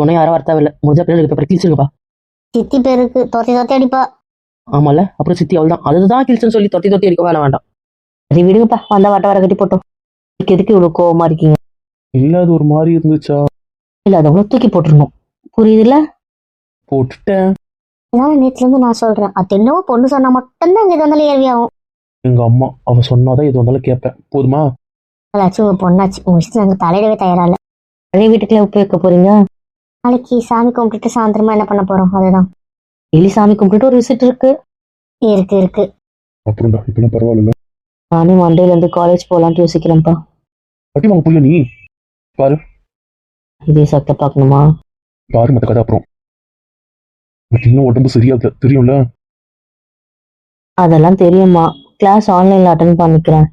உடனே யாரும் வரத்தாவே இல்லை முடிஞ்சா பின்னாடி பேப்பர் கிழிச்சிருக்கப்பா சித்தி பேருக்கு தோத்தி தோத்தி அடிப்பா. ஆமால அப்புறம் சித்தி அவள் தான் அதுதான் கிழிச்சுன்னு சொல்லி தொத்தி தொத்தி அடிக்க வேலை வேண்டாம். சரி விடுங்கப்பா. வந்தா வட்ட வர கட்டி போட்டோம். இதுக்கு எதுக்கு இவ்வளவு கோவமா இருக்கீங்க? இல்ல அது ஒரு மாதிரி இருந்துச்சா? இல்ல அதை அவ்வளவு தூக்கி போட்டுருணும் புரியுதுல்ல? போட்டுட்டேன். அதான் நேத்துல இருந்து நான் சொல்றேன். அது என்னவோ பொண்ணு சொன்னா மட்டும்தான் இங்க இது வந்தாலும் ஏவி ஆகும். எங்க அம்மா அவ சொன்னாதான் எது வந்தாலும் கேட்பேன். போதுமா? அதாச்சும் பொண்ணாச்சு. உங்க விஷயத்துல நாங்க தலையிடவே தயாரா இல்ல. பழைய வீட்டுக்குள்ள உப்பு வைக்க போறீங்க? நாளைக்கு சாமி கும்பிட்டுட்டு சாயந்தரமா என்ன பண்ண போறோம்? அதுதான். டெய்லி சாமி கும்பிட்டுட்டு ஒரு விசிட் இருக்கு. இருக்கு இருக்கு. அப்புறம்டா இப்பெல்லாம் பரவாயில்ல நானும் மண்டேல இருந்து காலேஜ் போலான்ட்டு யோசிக்கிறேன்ப்பா. பட்டி வாங்க புள்ள நீ? இதே சத்த பார்க்கணுமா? பாரு மத்த கதை அப்புறம். இன்னும் உடம்பு சரியாகல தெரியும்ல? அதெல்லாம் தெரியுமா கிளாஸ் ஆன்லைன்ல அட்டன் பண்ணிக்கிறேன்.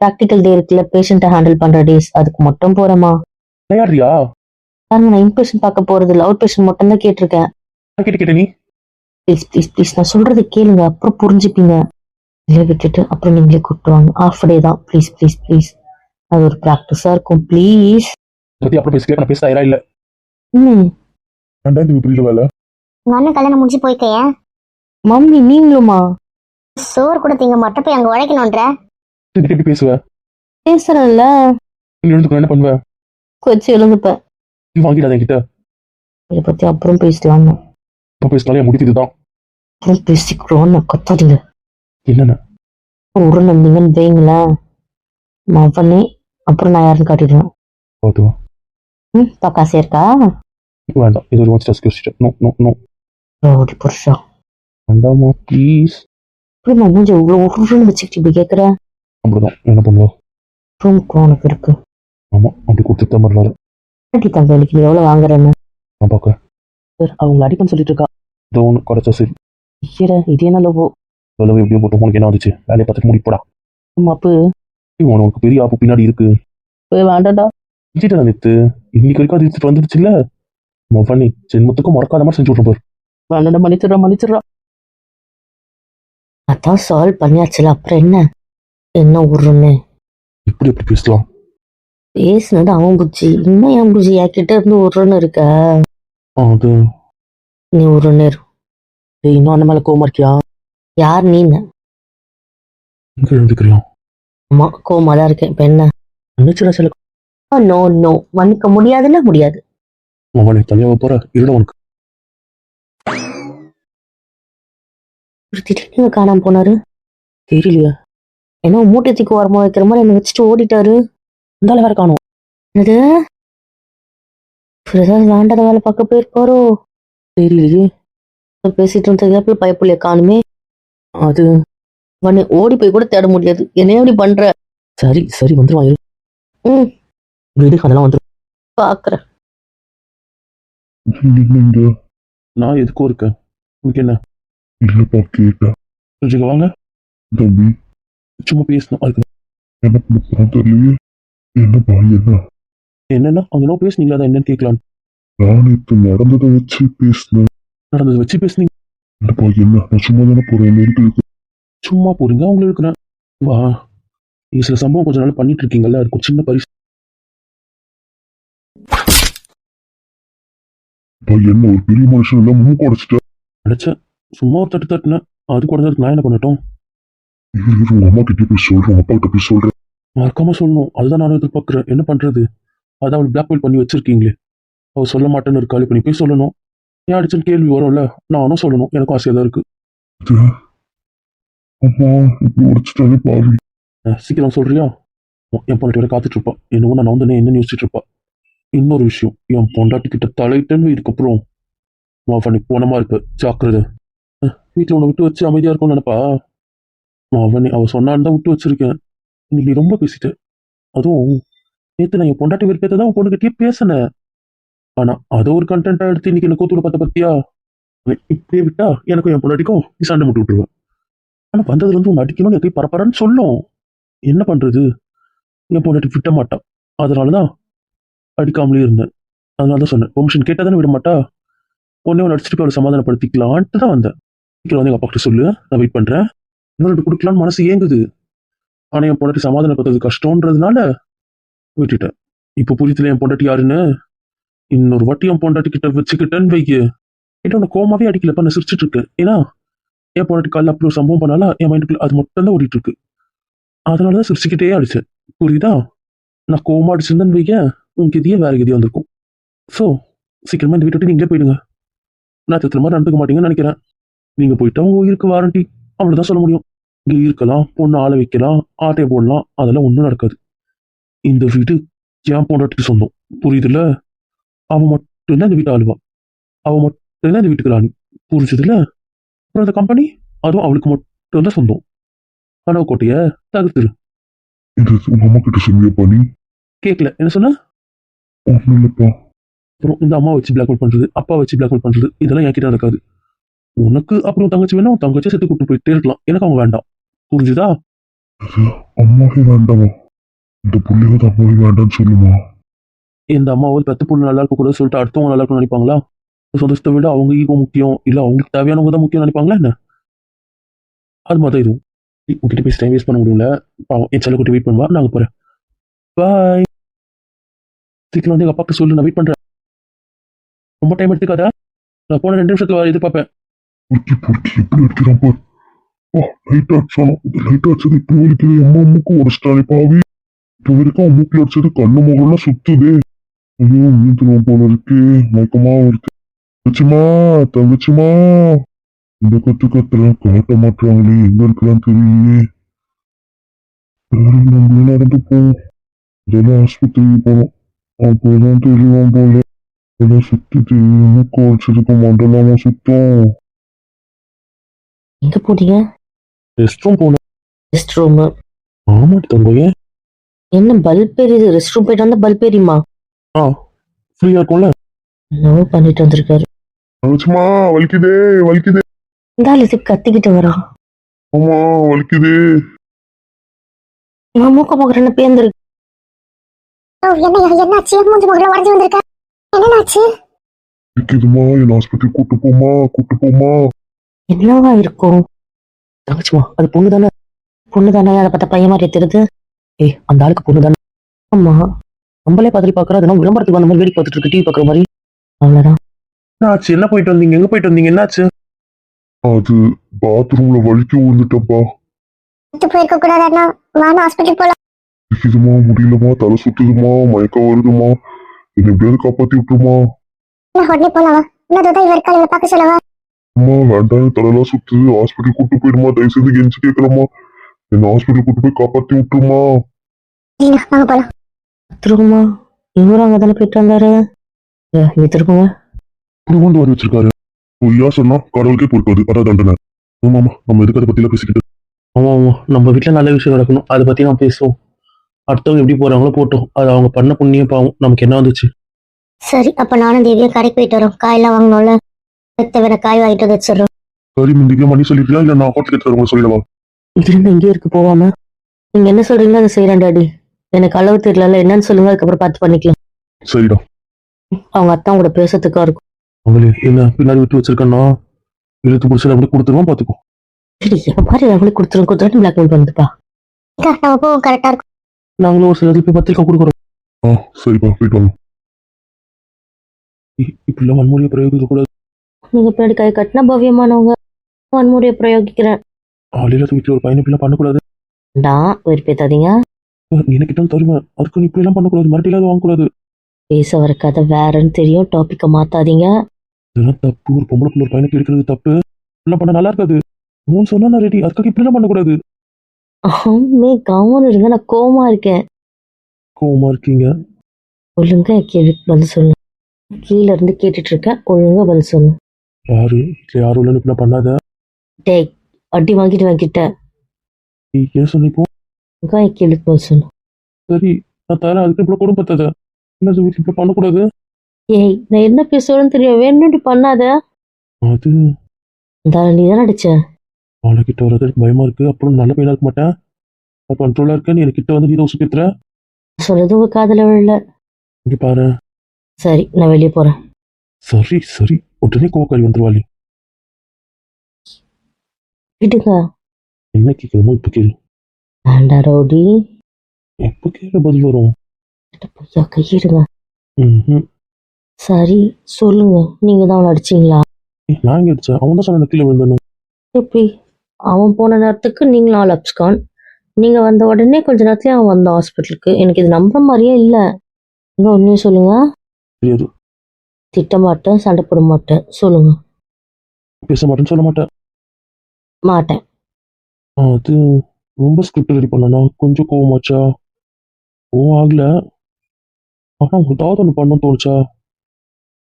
ப்ராக்டிக்கல் டே இருக்குல்ல பேஷண்ட்டை ஹேண்டில் பண்ற டேஸ் அதுக்கு மட்டும் போறேமா விளையாடுறியா? நான் இன்பேஷன் பார்க்க போறது இல்லை. அவுட் பேஷன் மட்டும் தான் கேட்டிருக்கேன். நான் கேட்டு கேட்ட நீ. Please please please. நான் சொல்றது கேளுங்க. அப்புறம் புரிஞ்சுப்பீங்க. இல்லை விட்டுட்டு அப்புறம் நீங்களே கூப்பிட்டுவாங்க ஆஃப் டே தான். ப்ளீஸ் ப்ளீஸ் ப்ளீஸ் அது ஒரு ப்ராக்டிஸா இருக்கும். ப்ளீஸ் பத்தி அப்புறம் பேசிக்க நான் பேச தயாரா இல்ல? ம் ரெண்டாயிரத்தி புரியல வேலை. உங்க அண்ணன் கல்யாணம் முடிஞ்சு போய்க்கைய மம்மி நீங்களுமா? சோறு கூட திங்க மட்டும் போய் அங்க உழைக்கணுன்ற திருப்பி எப்படி பேசுவ. பேசுறேன்ல. நீ எழுந்துக்கணும் என்ன பண்ணுவ? கொச்சு எழுந்துப்பேன். நீ வாங்கிடாத என்கிட்ட இதை பத்தி அப்புறம் பேசலாம்? இப்ப பேசினாலே முடிவு இதுதான் அப்புறம் பேசிக்கிறோன்னு கத்தாதீங்க. என்னென்ன? ஒரு நம்பிங்கன்னு வைங்களேன் மவனே அப்புறம் நான் யாருன்னு காட்டிடுவேன் பார்த்து வா. ம் பக்காசே இருக்கா? வேண்டாம் இது ஒரு ஒன் ஸ்டாஸ் யோசிச்சிட்டேன். No no no. ரோடி புருஷா. வேண்டாமா ப்ளீஸ் இப்படி நான் மூஞ்சி இவ்வளோ உருன்னு வச்சுக்கிட்டு இப்படி கேட்குற? அப்படிதான். என்ன பண்ணுவா? ரூமுக்கு உனக்கு இருக்கு. ஆமா அப்படி கொடுத்துட்டு தான் வரலாறு அடி தங்களுக்கு நீ எவ்வளோ வாங்குறேன்னு? நான் பார்க்க சார் அவங்களை அடிப்பேன்னு சொல்லிட்டு இருக்கா ஏதோ ஒன்று கிடைச்சா சரி ஐயட இது என்ன லவோ செலவு எப்படியோ போட்டு உனக்கு என்ன வந்துச்சு? வேலையை பார்த்துட்டு முடிப்படா அப்பு. உனக்கு பெரிய ஆப்பு பின்னாடி இருக்கு. போய் வேண்டாம்டா செஞ்சுட்டு நேத்து இன்னைக்கு வரைக்கும் அது எடுத்துட்டு வந்துருச்சுல்ல மொபனி ஜென்மத்துக்கும் மறக்காத மாதிரி செஞ்சு விட்றேன் பாரு. வேண்டாம்டா மன்னிச்சிடுறா மன்னிச்சிடுறா. அதான் சால்வ் பண்ணியாச்சுல அப்புறம் என்ன? என்ன உருன்னு இப்படி எப்படி பேசலாம்? பேசுனது அவன் புஜ்ஜி இன்னும் என் புஜ்ஜி என்கிட்ட இருந்து உருன்னு இருக்க. ஆ, அது. நீ உருன்னு இரு. ஏய் இன்னும் அந்த மேல கோவமா இருக்கியா? யார் நீன்னு இங்க எழுந்துக்கிறியாம் ஆமா கோவமா தான் இருக்கேன். இப்ப என்ன? மன்னிச்சிடா சில நோ நோ மன்னிக்க முடியாதுன்னா முடியாது. மொபனி தனியாக போற? இருட உனக்கு. ஒரு திடீர்னு காணாம போனாரு. தெரியலையா. என்ன மூட்டை தூக்கி ஓரமா வைக்கிற மாதிரி என்ன வச்சுட்டு ஓடிட்டாரு. இருந்தாலும் வேற காணும். என்னது? ஏதாவது வேண்டாத வேலை பார்க்க போயிருப்பாரோ தெரியலையே. பேசிட்டு இருந்த கேப்ல பயப்புள்ளைய காணுமே. அது. உடனே ஓடி போய் கூட தேட முடியாது. என்ன எப்படி பண்ற? சரி சரி வந்துருவான் இரு. ம். வீடு அதெல்லாம் வந்துரும் பாக்குறேன் நான் எதுக்கும் இருக்கேன். உனக்கு என்ன? இல்லப்பா கேட்டேன் கொஞ்சம் வாங்க. தம்பி. சும்மா பேசணும் அதுக்கு என்ன தெரியலையே. என்னப்பா என்ன? என்னன்னா அவங்க என்ன பேசுனீங்களா அதான் என்னன்னு கேட்கலாம் நான் நேற்று நடந்ததை வச்சு பேசினேன். நடந்ததை வச்சு பேசுனீங்க. என்னப்பா என்ன? நான் சும்மா தானே போறேன் மெடிக்கலுக்கு சும்மா போறீங்க அவங்களும் இருக்கிறேன் வா. நீங்க சில சம்பவம் கொஞ்ச நாள் பண்ணிட்டு இருக்கீங்கல்ல ஒரு சின்ன பரிசு. என்ன ஒரு பெரிய மனுஷன் எல்லாம் மூக்கு உடைச்சிட்டேன் நினைச்சேன் சும்மா ஒரு தட்டு தட்டுனேன். அது கூட நான் என்ன பண்ணட்டும்? உங்க அம்மா கிட்ட போய் சொல்றேன் உங்க அப்பா கிட்ட போய் சொல்றேன். மறக்காம சொல்லணும். அதுதான் நானும் எதிர்பார்க்கிறேன். என்ன பண்றது? அதான் அவள் பிளாக்மெயில் பண்ணி வச்சிருக்கீங்களே. அவ சொல்ல மாட்டேன்னு இருக்காள் இப்ப நீ போய் சொல்லணும். ஏன் அடிச்சுன்னு கேள்வி வரும்ல? நானும் சொல்லணும். எனக்கும் ஆசையா தான் இருக்கு. சீக்கிரம் சொல்றியா? என் பொண்டாட்டி காத்துட்டு இருப்பா என்னவோ நான் வந்து என்ன யோசிச்சுட்டு இருப்பா இன்னொரு விஷயம். என் பொண்டாட்டி கிட்ட தலையிட்டேன்னு இதுக்கப்புறம். அவன் நீ போனமா இருப்ப. ஜாக்கிரதை. வீட்டுல உன்னை விட்டு வச்சு அமைதியா இருக்கும்னு நினைப்பா? அவன் அவ சொன்னான்னு தான் விட்டு வச்சிருக்கேன். இன்னைக்கு ரொம்ப பேசிட்டு. அதுவும் நேற்று நான் என் பொண்டாட்டி விருப்பத்தை தான் உன் பொண்ணுகிட்டயே பேசினேன் ஆனா அதை ஒரு கண்டென்ட்டா எடுத்து இன்னைக்கு என்ன கூத்துட பார்த்த பத்தியா? இப்படியே விட்டா எனக்கும் என் பொண்டாட்டிக்கும் நீ சண்டை முட்டு விட்டுருவேன் ஆனா வந்ததுல இருந்து உன்னை அடிக்கணும்னு எதையும் பரப்பரன்னு சொல்லும். என்ன பண்றது? என் பொண்டாட்டி விட்ட மாட்டான் அதனாலதான் அடிக்காமலே இருந்தேன். அதனால தான் சொன்னேன் பெர்மிஷன் கேட்டா தானே விட மாட்டா? உடனே ஒன்று அடிச்சுட்டு போய் அவளை சமாதானப்படுத்திக்கலான்ட்டு தான் வந்தேன். சீக்கிரம் வந்து எங்க அப்பா கிட்ட சொல்லு நான் வெயிட் பண்றேன். இன்னொரு கொடுக்கலான்னு மனசு ஏங்குது. ஆனால் என் பொண்டாட்டி சமாதானப்படுத்துறது கஷ்டன்றதுனால விட்டுட்டேன். இப்போ புரியுதுல என் பொண்டாட்டி யாருன்னு? இன்னொரு வாட்டி என் பொண்டாட்டி கிட்ட வச்சுக்கிட்டேன்னு வைக்க என்ன உன்னை கோமாவே அடிக்கலப்பா? நான் சிரிச்சிட்டு இருக்கேன். ஏன்னா என் பொண்டாட்டி காலைல அப்படி ஒரு சம்பவம் பண்ணாலும் என் மைண்டுக்குள்ள அது மட்டும் தான் ஓடிட்டு இருக்கு. அதனாலதான் சிரிச்சுக்கிட்டே அடிச்சேன். புரியுதா? நான் கோமா அடிச்சிருந்தேன்னு வைக்க உங்க கதியே வேற கதியா வந்திருக்கும். ஸோ சீக்கிரமா இந்த வீட்டை விட்டு நீங்களே போயிடுங்க. நான் திரும்ப நடந்துக்க மாட்டீங்கன்னு நினைக்கிறேன். நீங்க போயிட்டு அவங்க உயிருக்கு வாரண்டி அவ்வளோதான் சொல்ல முடியும். இங்க இருக்கலாம் பொண்ணு ஆள வைக்கலாம் ஆட்டையை போடலாம் அதெல்லாம் ஒன்றும் நடக்காது. இந்த வீடு என் பொண்டாட்டிக்கு சொந்தம். புரியுதுல்ல? அவன் மட்டும்தான் இந்த வீட்டை ஆளுவா. அவன் மட்டும்தான் இந்த வீட்டுக்கு ராணி. புரிஞ்சுதுல அப்புறம் அந்த கம்பெனி அதுவும் அவளுக்கு மட்டும்தான் சொந்தம். கனவு கோட்டைய தகுத்துரு இது உங்க அம்மா கிட்ட சொல்லியப்பா நீ? கேட்கல என்ன சொன்ன? ஒன்றும் இல்லப்பா. அப்புறம் இந்த அம்மா வச்சு பிளாக்மெயில் பண்றது அப்பா வச்சு பிளாக்மெயில் பண்றது இதெல்லாம் என்கிட்ட நடக்காது. உனக்கு அப்புறம் தங்கச்சி வேணும் உன் தங்கச்சி செத்து கூட்டு போயிட்டே இருக்கலாம். எனக்கு அவங்க வேண்டாம். புரிஞ்சுதா? அம்மாவே வேண்டாமா? இந்த புள்ளையாவது அம்மாவே வேண்டாம்னு சொல்லுமா? இந்த அம்மாவை பெத்த பொண்ணு நல்லா இருக்க கூட சொல்லிட்டு அடுத்தவங்க நல்லா இருக்கணும்னு நினைப்பாங்களா? சொந்தத்தை விட அவங்க ஈகோ முக்கியம். இல்ல அவங்களுக்கு தேவையானவங்க தான் முக்கியம் நினைப்பாங்களா என்ன? அது மாதிரி தான் இதுவும் உங்ககிட்ட பேசி டைம் வேஸ்ட் பண்ண முடியல என் செல்ல குட்டி வெயிட் பண்ணுவா? நாங்க போறேன். பாய் சீக்கிரம் வந்து எங்க அப்பாக்கு சொல்லு நான் வெயிட் பண்றேன். ரொம்ப டைம் எடுத்துக்காதா. நான் போன ரெண்டு நிமிஷத்துல எதிர்பார்ப்பேன். லைட் அடிச்சானோ இந்த லைட் அடிச்சது இப்போ வலிக்குது அம்மா மூக்கு உடச்சிட்டானே பாவி இப்போ வரைக்கும் அவன் மூக்கில் அடிச்சது கண்ணு முகம்லாம் சுத்துதே ஐயோ மீந்துருவோம் போல இருக்கு மயக்கமா இருக்கு தங்கச்சிமா தங்கச்சிமா இந்த கத்து கத்துல காட்ட மாட்டாங்களே எங்க இருக்கலாம் தெரியலையே நம்மளே நடந்து போவோம் இதெல்லாம் ஆஸ்பத்திரிக்கு போனோம் அப்போதான் தெரியவான் போல இதெல்லாம் சுத்துது மூக்கு உடச்சதுக்கு மண்டலாமா சுத்தம் எங்க போட்டீங்க ரெஸ்ட் ரூம் போனேன் ரெஸ்ட் ரூம் ஆமா தங்கம் ஏன் என்ன பல்ப் எரியுது? ரெஸ்ட் ரூம் போயிட்டு வந்தா பல்ப் எரியுமா? ஆ ஃப்ரீயா இருக்கும்ல? என்னவோ பண்ணிட்டு வந்திருக்காரு. தங்கச்சிமா வலிக்குதே வலிக்குதே. இந்த ஆளு இதுக்கு கத்திக்கிட்டு வரான் ஆமா வலிக்குதே. இவன் மூக்க போகிறேன்னு பேர்ந்துருக்கு என்ன என்னாச்சு? மூஞ்சி முகல உடஞ்சு வந்திருக்க? என்னன்னாச்சு? வலிக்குதுமா என் ஆஸ்பத்திரி கூட்டு போமா கூட்டு போமா என்னவா இருக்கும்? தங்கச்சிமா அது பொண்ணு தானே பொண்ணு தானே அதை பார்த்தா பையன் மாதிரி தெரியுது. ஏய் அந்த ஆளுக்கு பொண்ணு தானே ஆமா. நம்மளே பார்த்துட்டு அதெல்லாம் விளம்பரத்துக்கு வந்த மாதிரி வேடிக்கை பார்த்துட்டு இருக்கு டிவி பார்க்குற மாதிரி. அவ்வளவுதான். என்னாச்சு? என்ன போயிட்டு வந்தீங்க? எங்க போயிட்டு வந்தீங்க? என்னாச்சு? அது பாத்ரூம்ல வலிக்க விழுந்துட்டப்பா போயிருக்க கூடாதுன்னா வாங்க ஹாஸ்பிட்டல் போலாம். வலிக்குதுமா முடியலமா? தலை சுத்துதுமா? மயக்கம் வருதுமா? என்னை எப்படியாவது காப்பாத்தி விட்டுருமா? உடனே போலாம் வா. இன்னும் இவர் இருக்காங்க பார்க்க சொல்லவா? அம்மா வேண்டாம் என் தலையெல்லாம் சுத்துது. ஹாஸ்பிட்டல் கூட்டு போயிடுமா தயவு செய்து கெஞ்சி கேட்கலாமா என்ன ஹாஸ்பிட்டல் கூட்டு போய் காப்பாத்தி விட்டுருமா? வாங்க போலாம். திரும்பமா இவரும் அங்கதானே போயிட்டு வந்தாரு? இங்க இப்படி கொண்டு வர வச்சிருக்காரு. பொய்யா சொன்னா கடவுளுக்கே பொறுக்காது. அதான் தண்டனை. ஆமாமா நம்ம எதுக்கு அதை பத்தி எல்லாம் பேசிக்கிட்டு? ஆமா ஆமா நம்ம வீட்டுல நல்ல விஷயம் நடக்கணும். அதை பத்தி நம்ம பேசுவோம். அடுத்தவங்க எப்படி போறாங்களோ போட்டோம். அது அவங்க பண்ண புண்ணியம் பாவம். நமக்கு என்ன வந்துச்சு? சரி அப்ப நானும் தேவியும் கடைக்கு போயிட்டு வரோம். காயெல்லாம் வாங்கணும்ல. காய் வாங்கிட்டு வந்து வச்சிடுறோம். சரி முந்திக்கே மணி சொல்லிட்டியா? இல்ல நான் ஹோட்டலுக்கு எடுத்து வரவங்க இங்கே இருக்கு போகாம. நீங்க என்ன சொல்றீங்களோ அதை செய்யறேன் டாடி. எனக்கு அளவு தெரியல என்னன்னு சொல்லுங்க அதுக்கப்புறம் பார்த்து பண்ணிக்கலாம். சரிடா. அவங்க அத்தான் கூட பேசுறதுக்கா இருக்கும். அவங்களே என்ன பின்னாடி விட்டு வச்சிருக்கேன்னா இழுத்து பிடிச்சல அப்படி கொடுத்துருவோம் பாத்துக்கோ சரி எப்ப பாரு அவங்களுக்கு கொடுத்துரும் கொடுத்துட்டு பிளாக்மெயில் பண்ணுதுப்பா. அக்கா, நம்ம போவோம் கரெக்டா இருக்கும். நாங்களும் ஒரு சிலருக்கு போய் பத்திரிக்கை கொடுக்குறோம். ஆ சரிப்பா போயிட்டு வாங்க. இப்படிலாம் வன்முறையை கூடாது நீங்க பின்னாடி கை கட்டினா பவ்யமானவங்க வன்முறையை பிரயோகிக்கிறேன். ஆளில்லாத வீட்டுல ஒரு பையனை இப்படிலாம் பண்ணக்கூடாது. நான் வெறுப்பேத்தாதீங்க கிட்ட தருவேன். அதுக்கு நீ இப்படிலாம் பண்ணக்கூடாது. மிரட்டிலாத வாங்கக்கூடாது. பேச வர கதை வேறன்னு தெரியும். டாபிக்கை மாத்தாதீங்க. இதெல்லாம் தப்பு. ஒரு பொம்பளை பிள்ளை ஒரு பையனுக்கு இருக்கிறது தப்பு. இப்படிலாம் பண்ண நல்லா இருக்காது. மூணு சொன்னா நான் ரெடி அதுக்காக இப்படிலாம் பண்ணக்கூடாது. ஆமே கவனம் இருங்க. நான் கோவமா இருக்கேன். கோவமா இருக்கீங்க? ஒழுங்கா கேள்விக்கு பதில் சொல்லு. கீழ இருந்து கேட்டுட்டு இருக்கேன். ஒழுங்கா பதில் சொல்லு. யாரு? இல்ல யாரும் இல்லைன்னு இப்படிலாம் பண்ணாத. டேய் அடி வாங்கிட்டு வாங்கிட்டேன் நீ ஏன் சொன்ன இப்போ? ஒழுங்கா என் கேள்விக்கு பதில் சொல்லு. சரி நான் தரேன். அதுக்கு இப்படி குடும்பத்தத என்ன வீட்டுல இப்படி பண்ணக்கூடாது? ஏய் நான் என்ன பேசுவேன்னு தெரியும். வேணும்டி பண்ணாத. அது? இந்த நீ தானே அடிச்ச? அவனை கிட்ட வர்றது எனக்கு பயமா இருக்கு. அப்புறம் நல்ல பையனா இருக்க மாட்டேன். கண்ட்ரோலா இருக்கேன். நீ எனக்கு கிட்ட வந்து நீ தான் சுத்தித்துற சொல்றது உங்க காதுல விழல. இங்க பாரு. சரி நான் வெளியே போறேன். சரி சரி. உடனே கோவக்காரி வந்துருவாளி. விடுங்க. என்ன கேட்கணுமோ இப்ப கேளு. வேண்டா ரவுடி. எப்ப கேள பதில் வரும். பொய்யா கையிடுங்க. சரி சொல்லுங்க. நீங்க தான் அவனை அடிச்சீங்களா? நான் எங்க அடிச்சேன்? அவன் தான் சொன்ன கீழே விழுந்தேன்னு. எப்படி அவன் போன நேரத்துக்கு நீங்களும் ஆள் அப்ஸ்கான் நீங்க வந்த உடனே கொஞ்ச நேரத்துலயே அவன் வந்தான் ஹாஸ்பிட்டலுக்கு எனக்கு இது நம்புற மாதிரியே இல்ல. இங்க உண்மையை சொல்லுங்க. தெரியாது. திட்ட மாட்டேன் சண்டை போட மாட்டேன். சொல்லுங்க. பேச மாட்டேன்னு சொல்ல மாட்டேன். மாட்டேன். அது ரொம்ப ஸ்கிரிப்ட் ரெடி பண்ணனா கொஞ்சம் கோவமாச்சா? கோவம் ஆகல. ஆனா ஏதாவது ஒன்று பண்ண தோணுச்சா?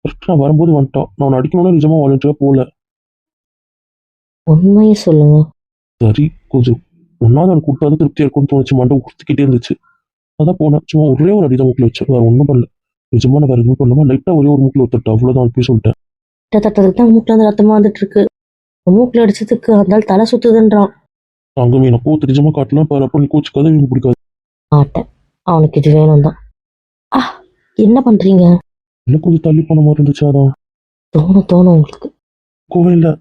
கரெக்டாக நான் வரும்போது வந்துட்டான். நான் அடிக்கணும்னா நிஜமா வாலண்டியராக போகல. உண்மையை சொல்லுங்க. சரி கொஞ்சம் ஒன்றாவது அவனை கூட்டாது திருப்தியாக இருக்கும்னு தோணுச்சு. மண்டை உறுத்திக்கிட்டே இருந்துச்சு. அதான் போனேன். சும்மா ஒரே ஒரு அடிதான் மூக்கில் வச்சேன். வேறு ஒன்றும் பண்ணல. நிஜமா நான் வேறு எதுவும் பண்ணாமல் லைட்டாக ஒரே ஒரு மூக்கில் ஒருத்தட்டு அவ்வளோதான் போய் சொல்லிட்டேன். தட்டதுக்கு தான் மூக்குல இருந்து ரத்தமா வந்துட்டு இருக்கு மூக்குல அடிச்சதுக்கு அந்த தலை சுத்துதுன்றான். அங்கே நான் கோத்து நிஜமா காட்டலாம் பாரு அப்போ நீ கோச்சுக்காத எனக்கு பிடிக்காது. மாட்டேன். அவனுக்கு இது வேணும் தான் ஆ என்ன பண்றீங்க? இன்னும் கொஞ்சம் தள்ளி போன மாதிரி இருந்துச்சு அதான். தோணும் தோணும் உங்களுக்கு. கோவம் இல்லை.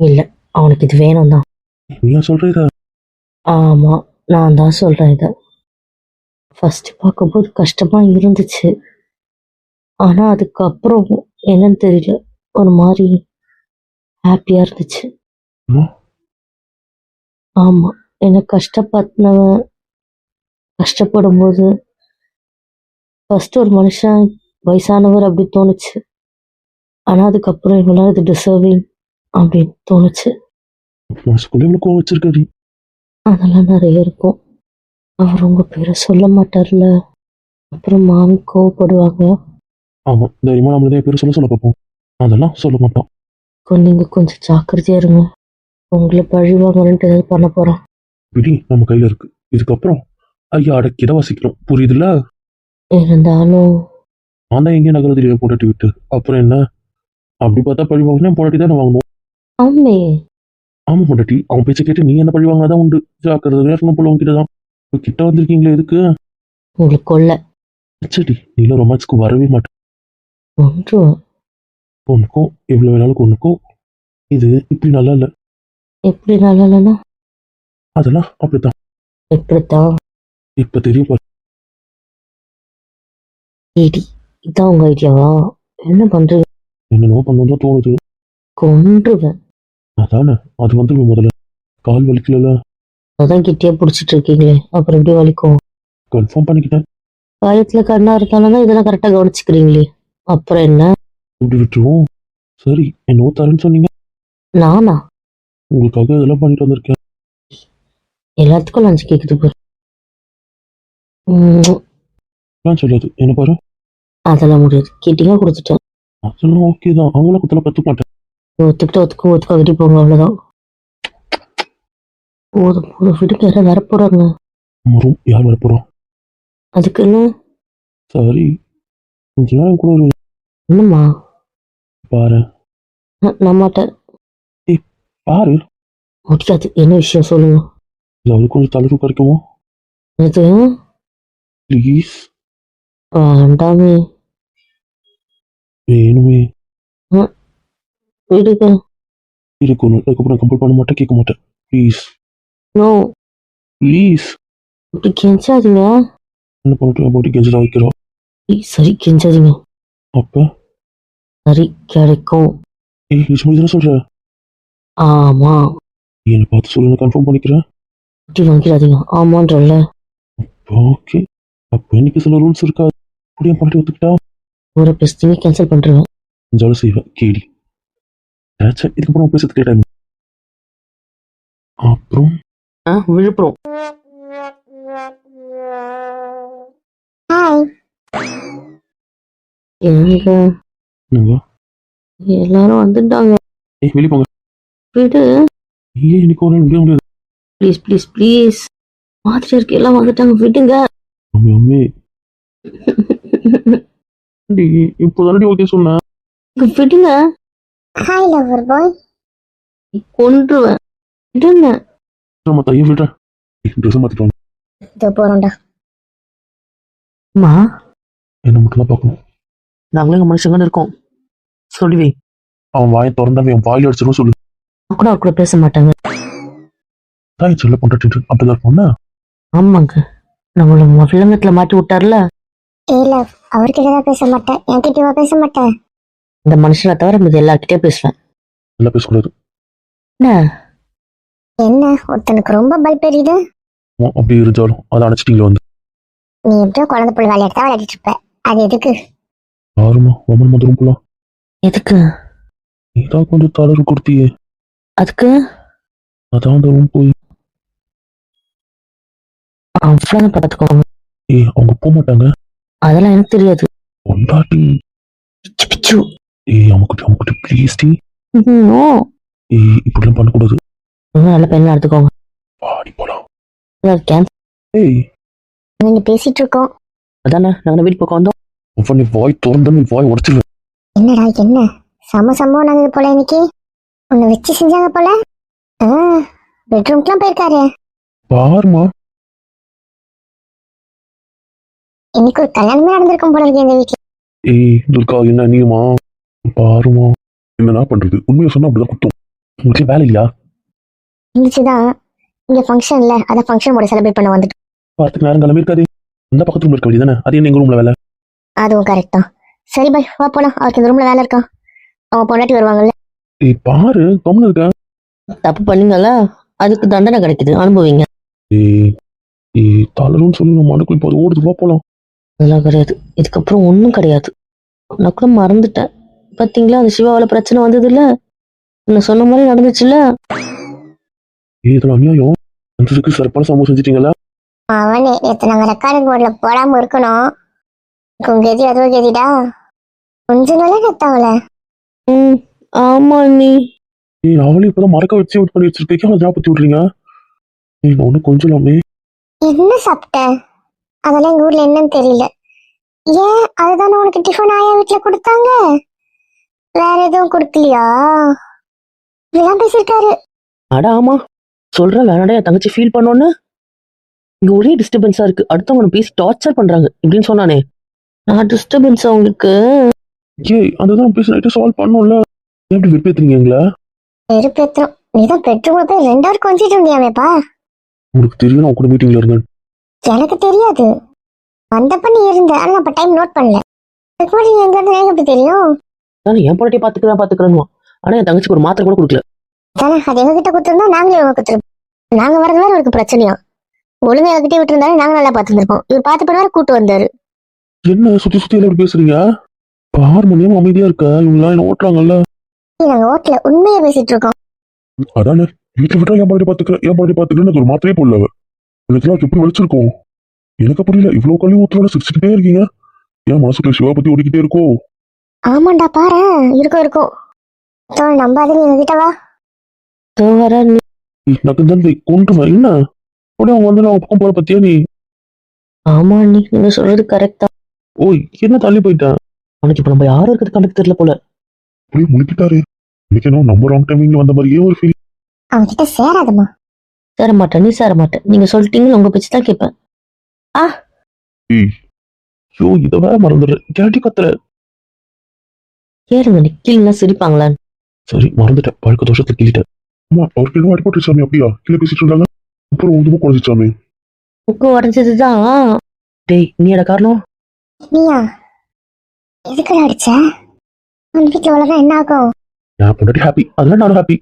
இல்ல அவனுக்கு இது வேணும் தான் நீ ஏன் சொல்கிற இதை? ஆமா நான் தான் சொல்றேன் இத. ஃபர்ஸ்ட் பார்க்கும்போது கஷ்டமா இருந்துச்சு. ஆனா அதுக்கப்புறம் என்னன்னு தெரியல. ஒரு மாதிரி ஹாப்பியா இருந்துச்சு. ம். ஆமா. என்ன கஷ்டப்படுத்தினவன் கஷ்டப்படும் போது ஃபர்ஸ்ட் ஒரு மனுஷன் வயசானவர் அப்படி தோணுச்சு. ஆனா அதுக்கப்புறம் இவங்களால இது டிசர்விங் அப்படின்னு தோணுச்சு. வச்சிருக்காடி அதெல்லாம் நிறைய இருக்கும். அவர் உங்க பேரை சொல்ல மாட்டார்ல. அப்புறம் மாமி கோவப்படுவாங்க. ஆமாம் தைரியமாக நம்மள தான் பேர் சொல்ல சொல்ல பார்ப்போம். அதெல்லாம் சொல்ல மாட்டோம். கொ- நீங்க கொஞ்சம் ஜாக்கிரதையா இருங்க. உங்களை பழி வாங்கணுன்ட்டு ஏதாவது பண்ண போறான் பிடி நம்ம கையில் இருக்கு. இதுக்கப்புறம் ஐயா அடக்கிட வசிக்கணும் புரியுதுல்ல? இருந்தாலும் நான் தான் எங்கேயும் போட்டுட்டு விட்டு. அப்புறம் என்ன? அப்படி பார்த்தா பழி வாங்கினா போராட்டி தானே வாங்கணும். ஆமா. பொண்டாட்டி அவன் பேச்சை கேட்டு நீ என்ன பழி வாங்கினாதான் உண்டு. ஜாக்கிரதை இருக்கணும் போல உங்ககிட்ட தான். கிட்ட வந்திருக்கீங்களே எதுக்கு? உங்களுக்கு கொல்ல. சரி நீலாம் ரொமான்ஸ்க்கு வரவே மாட்டேன். ஒன்றும் பொண்ணுக்கும் எவ்வளோ வேணாலும் பொண்ணுக்கும் இது இப்படி நல்லா இல்லை. எப்படி நல்லா இல்லைன்னா? அதெல்லாம் அப்படித்தான். எப்படித்தான்? இப்ப தெரியும் பாரு. இடி இதான் உங்க ஐடியாவா என்ன பண்றீங்க என்னென்னவோ பண்ணணும் தான் தோணுது. கொன்றுவேன். அதானே அது வந்து முதல்ல. கால் வலிக்கல அதான் கிட்டே பிடிச்சிட்டு இருக்கீங்களே அப்புறம் எப்படி வலிக்கும்? கன்ஃபார்ம் பண்ணிக்கிட்டேன். காயத்துல கண்ணா இருந்தாலும் இதெல்லாம் கரெக்டா கவனிச்சுக்கிறீங்களே. அப்புறம் என்ன? இப்படி விட்டுருவோம். சரி என்னவோ தரேன்னு சொன்னீங்க. நானா? உங்களுக்காக இதெல்லாம் பண்ணிட்டு வந்திருக்கேன். எல்லாத்துக்கும் லஞ்சு கேக்குது பாரு நான் சொல்லாது என்ன பாரு? அதெல்லாம் முடியாது. கேட்டீங்க கொடுத்துட்டேன். அதெல்லாம் ஓகே தான். அவங்களாம் குத்தலாம் கற்றுக்க மாட்டேன். ஒத்துக்கிட்டு ஒத்துக்க ஒத்துக்காதடி போங்க அவ்வளவுதான். போதும் போதும். விடுங்க யாரும் வர போறாங்க. மறும் யார் வர போகிறோம் அதுக்குன்னு சரி. கொஞ்ச நேரம் கூட என்னம்மா? பாரு. ந- நான் மாட்டேன் பாரு. முடியாது என்ன விஷயம் சொல்லுங்க. ஏதாவது கொஞ்சம் தளர்வு கிடைக்குமோ இது ப்ளீஸ் வேண்டாமே. வேணுமே. விடுங்க இருக்கணும் அதுக்கப்புறம் கம்பல் பண்ண மாட்டேன் கேட்க மாட்டேன். ப்ளீஸ் நோ ப்ளீஸ் இப்படி கெஞ்சாதீங்க. என்ன பண்ணிட்டு போட்டு கெஞ்சலாம் வைக்கிறோம். சரி கெஞ்சாதீங்க. அப்போ? சரி கிடைக்கும். ஏய் நிஜமா தானே சொல்கிறேன் ஆமா. என்னை பார்த்து சொல்லு கன்ஃபார்ம் பண்ணிக்கிறேன். இப்படி வாங்கிடாதீங்க. ஆமான்றல்ல. ஓகே அப்போ இன்னைக்கு சில ரூல்ஸ் இருக்கா? அப்படியே பண்ணிட்டு ஒத்துக்கிட்டா? ஒரு பெஸ்டிங்க கேன்சல் பண்றேன் செஞ்சாலும் செய்வேன் கேடி ஏதாச்சும் இதுக்கப்புறம் பேசுறது கேட்டாங்க அப்புறம்? ஆ விழுப்புரம். ஹாய் எங்க? என்னங்க? எல்லாரும் வந்துட்டாங்க. ஏய் வெளியே போங்க. விடு. ஏன் இன்னைக்கு ஒரு முடிய முடியாது. ப்ளீஸ் ப்ளீஸ் ப்ளீஸ் மாதிரி இருக்கு. எல்லாம் வந்துட்டாங்க. விடுங்க. அம்மே அம்மே. டி இப்போ தானடி ஓகே சொன்னேன் விடுங்க. ஹாய் லவர் பாய் கொன்றுவேன். விடுங்க. நம்ம தைய விடுறேன் ட்ரெஸ் மாத்திட்டு வாங்க. இதோ போறோம்டா. அம்மா. என்ன மட்டும் தான் பார்க்கணும். நாங்களும் எங்க மனுஷங்கன்னு இருக்கோம். சொல்லி வை அவன் வாயை திறந்தாவே அவன் வாயில் அடிச்சிடும் சொல்லு. கூட அவர் கூட பேச மாட்டாங்க. தாய் சொல்ல பண்ணிட்டு அப்படிதான் இருக்கும்னா ஆமாங்க. நம்மள விலங்கத்துல மாட்டி விட்டார்ல. லவ் அவர்கிட்ட பேச மாட்டேன். என்கிட்டவா பேச மாட்டேன் இந்த மனுஷனை தவிர மீது எல்லார்கிட்டயும் பேசுவேன். நல்லா பேசக்கூடாது என்ன? என்ன? ஒருத்தனுக்கு ரொம்ப பயப்பெரியுது ஆமா, அப்படி இருந்தாலும் அதை அணைச்சிட்டீங்களே வந்து. நீ எப்படியோ குழந்தை புள்ள விளையாட்டு தான் விளையாடிட்டு இருப்ப. அது எதுக்கு? யாருமா ஒமன் மதுரம் போலாம் எதுக்கு? நீதான் கொஞ்சம் தளர்வு கொடுத்தியே. அதுக்கு? அதான் அந்த ரூம் போய் அவ்வளவு பார்த்துக்கோங்க. ஏய் அவங்க போக மாட்டாங்க? அதெல்லாம் எனக்கு தெரியாது. பொண்டாட்டி. பிச்சு பிச்சு. ஏய் அமுக்குட்டி அமுக்குட்டி ப்ளீஸ் டி. நோ ஏய் இப்படிலாம் பண்ணக்கூடாது. நல்ல பெண்ணா எடுத்துக்கோங்க. பாடி போலாம். கேன்சல் ஏய். நீங்க பேசிட்டு இருக்கோம். அதானே நாங்கள் வீட்டு பக்கம் வந்தோம். அவன் நீ வாய் திறந்து நீ வாய் உடச்சிருவேன் என்னடா என்ன? சம சம்பவம் நடந்தது போல இன்னைக்கு. உன்னை வச்சு செஞ்சாங்க போல? பெட்ரூம்க்குலாம் போயிருக்காரு. பாருமா. இன்னைக்கு ஒரு கல்யாணமே நடந்திருக்கும் போல இருக்கு இந்த வீட்டுல ஏய் துர்கா என்ன நீமா பாருமா. என்னடா பண்றது? உண்மையை சொன்னா அப்படிதான் குத்தும். உங்களுக்கு வேலை இல்லையா? இருந்துச்சுதான் இங்க ஃபங்க்ஷன் இல்ல. அதான் ஃபங்க்ஷன் கூட செலிப்ரேட் பண்ண வந்துட்டு பார்த்துக்கு நேரம் கிளம்பி இருக்காது அந்த பக்கத்து இருக்க வேண்டியதானே அது என்ன எங்க ரூம்ல வேலை? அதுவும் கரெக்ட் தான். சரி பை வா போலாம். அவருக்கு இந்த ரூம்ல வேலை இருக்கான் அவன் பொண்டாட்டி வருவாங்கல்ல. ஏய் பாரு கம்னு இருக்கேன் தப்பு பண்ணீங்கல்ல? அதுக்கு தண்டனை கிடைக்குது. அனுபவிங்க. ஏய் ஏய் தளரும்னு சொல்லி நம்ம மனுக்குள் இப்போ அது ஓடுது வா போலாம். அதெல்லாம் கிடையாது. இதுக்கப்புறம் ஒன்றும் கிடையாது. நான் கூட மறந்துட்டேன். பார்த்தீங்களா அந்த சிவாவால பிரச்சனை வந்தது இல்ல நான் சொன்ன மாதிரி நடந்துச்சுல்ல? ஏய் இதெல்லாம் அநியாயம். அந்த சிறப்பான சம்பவம் செஞ்சிட்டீங்களா அவனே நேற்று நாங்க ரெக்கார்டிங் போர்ட்ல போடாம இருக்கணும். உங்க கதி அதுவும் கதிடா? கொஞ்ச நாளே நெத்தாவல ம் ஆமா நீ ஏய் அவளையும் இப்பதான் மறக்க வச்சு அவுட் பண்ணி வச்சிருக்கீங்க அவளை ஞாபகத்தி விட்றீங்க ஒன்றும் கொஞ்சம் இல்லாமே என்ன சாப்பிட்ட? அதெல்லாம் எங்க ஊர்ல என்னன்னு தெரியல. ஏன் அதுதானே உனக்கு டிஃபன் ஆயா வீட்டுல கொடுத்தாங்க? வேற எதுவும் கொடுக்கலையா? இப்படிதான் பேசியிருக்காரு. அட ஆமா. சொல்றேன் வேணாடா என் தங்கச்சி ஃபீல் பண்ணோன்னு. இங்க ஒரே டிஸ்டர்பன்ஸா இருக்கு. அடுத்தவங்க பேசி டார்ச்சர் பண்றாங்க. இப்படின்னு சொன்னானே. நான் டிஸ்டர்பன்ஸ் உங்களுக்கு? ஏய் அதுதான் பேசி நைட்டு சால்வ் பண்ணும்ல ஏன் இப்படி வெறுப்பேத்துறீங்க எங்களை வெறுப்பேத்துறோம். நீதான் பெட்ரூம்ல போய் ரெண்டு ஹவர் கொஞ்சிட்டு இருந்தியாமேப்பா உங்களுக்கு தெரியும் நான் கூட மீட்டிங்ல இருந்தேன் எனக்கு தெரியாது. வந்தப்ப நீ இருந்த. ஆனா அப்ப டைம் நோட் பண்ணல. அதுக்கு முன்னாடி நீ எங்க இருந்து எனக்கு எப்படி தெரியும்? நான் என் பொண்டாட்டியை பாத்துக்கிறேன் பாத்துக்கிறேன்னு ஆனா என் தங்கச்சிக்கு ஒரு மாத்திரை கூட கொடுக்கல. தானே அது எங்க கிட்ட கொடுத்துருந்தா நாங்களே உங்க கொடுத்துருப்போம். நாங்க வரது வேற இவருக்கு பிரச்சனையா? ஒழுங்கா எங்ககிட்ட விட்டுருந்தாலும் நாங்க நல்லா பார்த்துருப்போம் இவர் பார்த்து பண்ண கூட்டு வந்தாரு. என்ன சுத்தி சுத்தி எல்லாம் பேசுறீங்க? பாரு மணியம் அமைதியா இருக்க? இவங்களாம் என்ன ஓட்டுறாங்கல்ல? நாங்க ஓட்டல. உண்மையை பேசிட்டு இருக்கோம். அதானே வீட்டுல விட்டா என் பாடி பாத்துக்கிறேன் என் பாடி பாத்துக்கிறேன்னு எனக்கு ஒரு மாத்திரையே போடல எனக்குலாம் எப்படி வலிச்சிருக்கோம்? எனக்கு புரியல. இவ்வளவு கல்வி ஊத்துறோட சிரிச்சுக்கிட்டே இருக்கீங்க. ஏன் மனசுக்குள்ள சிவா பத்தி ஓடிக்கிட்டே இருக்கோ? ஆமாண்டா பாரு. இருக்கும் இருக்கும். தோல் நம்பாத நீ எங்ககிட்ட வா. இதோ வர நீ நக்கு தந்தை கொண்டுருவேன் என்ன? உடனே அவன் வந்து நான் பக்கம் போற பத்தியா நீ? ஆமா நீ நீங்க சொல்றது கரெக்ட் தான். ஓய் என்ன தள்ளி போயிட்டேன் அவனுக்கு இப்ப நம்ம யாரும் இருக்கிறது கணக்கு தெரியல போல? அப்படியே முழிக்கிட்டாரு என்ன நம்ம ராங் டைமிங்ல வந்த மாதிரியே ஒரு ஃபீல் அவங்க கிட்ட சேராதம்மா. சேர மாட்டேன் நீ சேர மாட்டேன் நீங்க சொல்லிட்டீங்க உங்க பேச்சு தான் கேட்பேன். ஐயோ இதை வேற மறந்துடுறேன் கேட்டி கத்துற. கேளுங்க நீ கீழே சிரிப்பாங்களான்னு சரி மறந்துட்டேன். பழக்க தோஷத்தை கிள்ளிட்டேன் அம்மா அவருக்கு என்ன அடிபட்டு சாமி அப்படியா? கீழே பேசிட்டு இருந்தாங்க. அப்புறம் உதுமா குறைஞ்சிச்சாமி முக்கு உடஞ்சதுதான். டேய் நீ எட காரணம்? நீயா? எதுக்குடா அடிச்ச? உன் வீட்டுல உலகம் என்ன ஆகும்? நான் பொண்டாட்டி ஹாப்பி அதெல்லாம் நானும் ஹாப்பி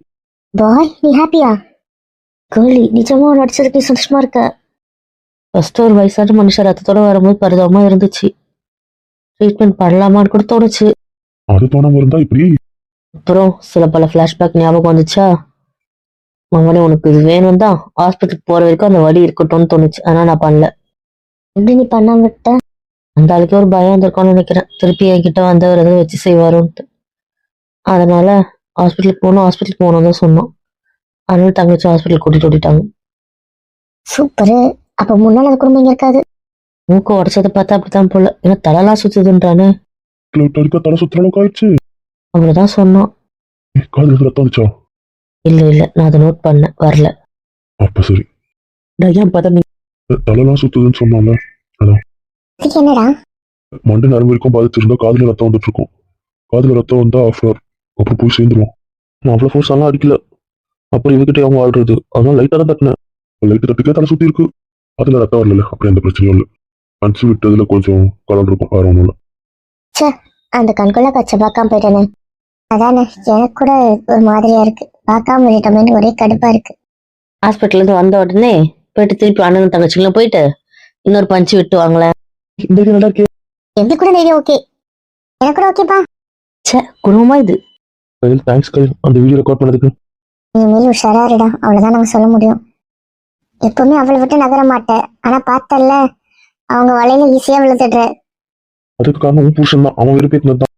பாய் நீ ஹாப்பியா கேளி நிஜமா நடிச்சதுக்கு சந்தோஷமா இருக்க. ஃபர்ஸ்ட் ஒரு வயசான மனுஷன் ரத்தத்தோட வரும்போது பரிதாபமா இருந்துச்சு. ட்ரீட்மெண்ட் பண்ணலாமான்னு கூட தோணுச்சு. அது தோணாம இருந்தா இப்படி? அப்புறம் சில பல ஃப்ளாஷ்பேக் ஞாபகம் வந்துச்சா? மகனே உனக்கு இது வேணும் தான் ஹாஸ்பிட்டலுக்கு போற வரைக்கும் அந்த வலி இருக்கட்டும்னு தோணுச்சு. ஆனா நான் பண்ணல. எப்படி நீ பண்ணாம விட்ட? அந்த ஆளுக்கே ஒரு பயம் வந்திருக்கும்னு நினைக்கிறேன். திருப்பி என்கிட்ட வந்தவர் எதுவும் வச்சு செய்வாருன்ட்டு. அதனால ஹாஸ்பிட்டலுக்கு போகணும் ஹாஸ்பிட்டலுக்கு போகணும் தான் சொன்னோம். அதனால தங்கச்சி ஹாஸ்பிட்டல் கூட்டிட்டு ஓடிட்டாங்க. சூப்பரு. அப்ப முன்னால அந்த குடும்பம் இங்க இருக்காது? மூக்க உடச்சதை பார்த்தா அப்படித்தான் போல. ஏன்னா தலைலாம் சுத்துதுன்றானே. கிலோ அடிக்க தலை சுத்துற அளவுக்கு ஆயிடுச்சு. அவ்வளவுதான் சொன்னோம். காதுல இருந்து ரத்தம் வந்துச்சா? இல்ல இல்ல. நான் அதை நோட் பண்ணேன். வரல. அப்ப சரி. டேய், ஏன் நீ தலைலாம் சுத்துதுன்னு சொன்னால இதுக்கு என்னடா? மண்டை நரம்பு வரைக்கும் பாதிச்சிருந்தா காதுல ரத்தம் வந்துட்டு இருக்கும் காதுல ரத்தம் வந்தா ஆஃப் ஹவர் அப்புறம் போய் சேர்ந்துருவோம். நான் அவ்வளோ ஃபோர்ஸ் எல்லாம் அடிக்கல. அப்புறம் இவகிட்ட அவங்க ஆடுறது. அதனால லைட்டாக தான் தட்டினேன். லைட்டு தட்டுக்கே தலை சுத்தி இருக்கு. அதுல ரத்தம் வரல அப்படி எந்த பிரச்சனையும் இல்லை. அனுப்பிச்சு விட்டதுல கொஞ்சம் கலந்து இருக்கும். வேற ஒன்றும் இல்லை. அந்த கண்கொள்ளா காட்சை பார்க்காம போயிட்டானே. அதானே எனக்கு கூட ஒரு மாதிரியா இருக்கு. பார்க்காம விட்டுட்டோமேன்னு ஒரே கடுப்பா இருக்கு. ஹாஸ்பிட்டல்ல இருந்து வந்த உடனே போயிட்டு திருப்பி அண்ணன் தங்கச்சிங்களும் போயிட்டு இன்னொரு பஞ்சு விட்டு வாங்களேன். இந்த நல்லா இருக்கே. எங்களுக்கு கூட நிறைய ஓகே. எனக்கு கூட ஓகேப்பா. ச்சே குடும்பமா இது? கையில் தேங்க்ஸ் கையில். அந்த வீடியோ ரெக்கார்ட் பண்ணதுக்கு. நீ மேலும் உஷாராருடா. அவ்வளவுதான் நாங்க சொல்ல முடியும். எப்பவுமே அவளை விட்டு நகர மாட்டேன் ஆனா பார்த்தல்ல அவங்க வலையில ஈஸியா விழுந்துடுற. அதுக்கு காரணம் உன் புருஷன் தான் அவன் விருப்பத்தினது தான்